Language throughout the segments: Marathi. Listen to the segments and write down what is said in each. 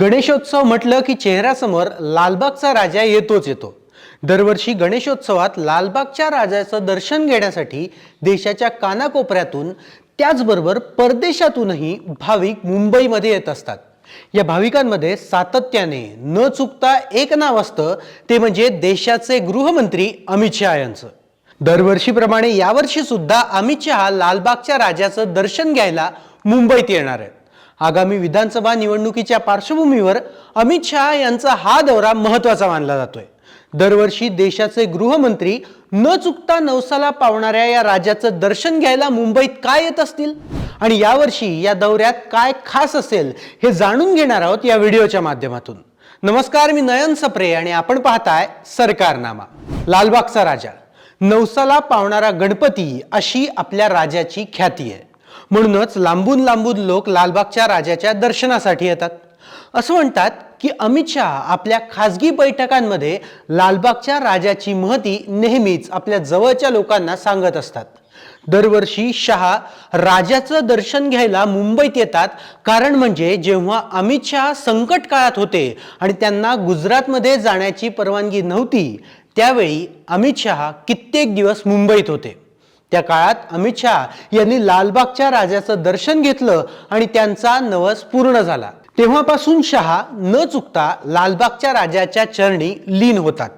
गणेशोत्सव म्हटलं की चेहऱ्यासमोर लालबागचा राजा येतोच येतो. दरवर्षी गणेशोत्सवात लालबागच्या राजाचं दर्शन घेण्यासाठी देशाच्या कानाकोपऱ्यातून त्याचबरोबर परदेशातूनही भाविक मुंबईमध्ये येत असतात. या भाविकांमध्ये सातत्याने न चुकता एक नाव असतं ते म्हणजे देशाचे गृहमंत्री अमित शहा यांचं. दरवर्षीप्रमाणे यावर्षी सुद्धा अमित शहा लालबागच्या राजाचं दर्शन घ्यायला मुंबईत येणार आहेत. आगामी विधानसभा निवडणुकीच्या पार्श्वभूमीवर अमित शहा यांचा हा दौरा महत्त्वाचा मानला जातोय. दरवर्षी देशाचे गृहमंत्री न चुकता नवसाला पावणाऱ्या या राजाचं दर्शन घ्यायला मुंबईत काय येत असतील? आणि यावर्षी या दौऱ्यात काय खास असेल हे जाणून घेणार आहोत या व्हिडिओच्या माध्यमातून. नमस्कार मी नयन सप्रे आणि आपण पाहताय सरकारनामा. लालबागचा राजा. नवसाला पावणारा गणपती अशी आपल्या राजाची ख्याती आहे. म्हणूनच लांबून लांबून लोक लालबागच्या राजाच्या दर्शनासाठी येतात. असं म्हणतात की अमित शहा आपल्या खासगी बैठकांमध्ये लालबागच्या राजाची महती नेहमीच आपल्या जवळच्या लोकांना सांगत असतात. दरवर्षी शहा राजाचं दर्शन घ्यायला मुंबईत येतात कारण म्हणजे जेव्हा अमित शहा संकट काळात होते आणि त्यांना गुजरातमध्ये जाण्याची परवानगी नव्हती त्यावेळी अमित शहा कित्येक दिवस मुंबईत होते. त्या काळात अमित शहा यांनी लालबागच्या राजाचं दर्शन घेतलं आणि त्यांचा नवस पूर्ण झाला. तेव्हापासून शहा न चुकता लालबागच्या राजाच्या चरणी लीन होतात.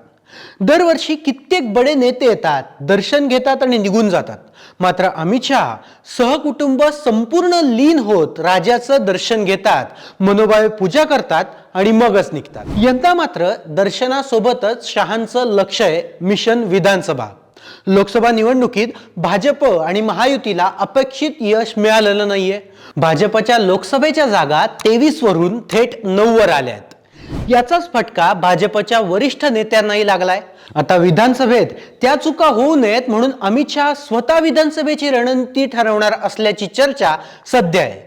दरवर्षी कित्येक बडे नेते येतात दर्शन घेतात आणि निघून जातात. मात्र अमित शहा सहकुटुंब संपूर्ण लीन होत राजाचं दर्शन घेतात मनोभावे पूजा करतात आणि मगच निघतात. यंदा मात्र दर्शनासोबतच शहांचं लक्ष आहे मिशन विधानसभा. लोकसभा निवडणुकीत भाजप आणि महायुतीला अपेक्षित यश मिळालेलं नाहीये. भाजपच्या लोकसभेच्या जागा तेवीस वरून थेट नऊ वर आल्या आहेत याचाच फटका भाजपच्या वरिष्ठ नेत्यांनाही लागलाय. आता विधानसभेत त्या चुका होऊ नयेत म्हणून अमित शहा स्वतः विधानसभेची रणनीती ठरवणार असल्याची चर्चा सध्या आहे.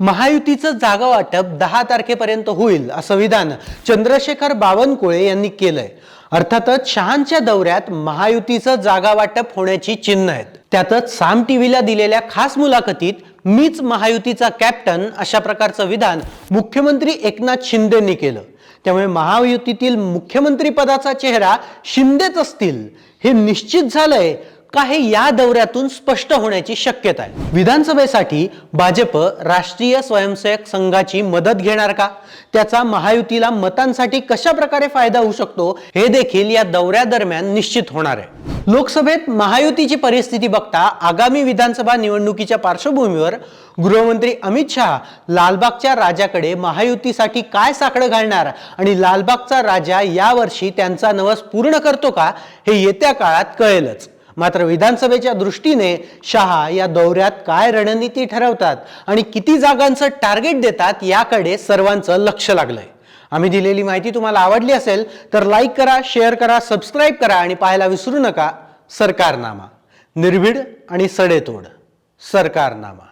महायुतीचं जागा वाटप दहा तारखेपर्यंत होईल असं विधान चंद्रशेखर बावनकुळे यांनी केलंय. अर्थातच शहांच्या दौऱ्यात महायुतीचं जागा वाटप होण्याची चिन्ह आहेत. त्यातच साम टीव्हीला दिलेल्या खास मुलाखतीत मीच महायुतीचा कॅप्टन अशा प्रकारचं विधान मुख्यमंत्री एकनाथ शिंदेंनी केलं. त्यामुळे महायुतीतील मुख्यमंत्री पदाचा चेहरा शिंदेच असतील हे निश्चित झालंय का हे या दौऱ्यातून स्पष्ट होण्याची शक्यता आहे. विधानसभेसाठी भाजप राष्ट्रीय स्वयंसेवक संघाची मदत घेणार का? त्याचा महायुतीला मतांसाठी कशा प्रकारे फायदा होऊ शकतो? हे देखील या दौऱ्यादरम्यान निश्चित होणार आहे. लोकसभेत महायुतीची परिस्थिती बघता आगामी विधानसभा निवडणुकीच्या पार्श्वभूमीवर गृहमंत्री अमित शहा लालबागच्या राजाकडे महायुतीसाठी काय साकडं घालणार आणि लालबागचा राजा यावर्षी त्यांचा नवस पूर्ण करतो का? हे येत्या काळात कळेलच. मात्र विधानसभेच्या दृष्टीने शहा या दौऱ्यात काय रणनीती ठरवतात आणि किती जागांचं टार्गेट देतात याकडे सर्वांचं लक्ष लागलंय. आम्ही दिलेली माहिती तुम्हाला आवडली असेल तर लाईक करा शेअर करा सबस्क्राईब करा आणि पाहायला विसरू नका. सरकारनामा. निर्भीड आणि सडेतोड. सरकारनामा.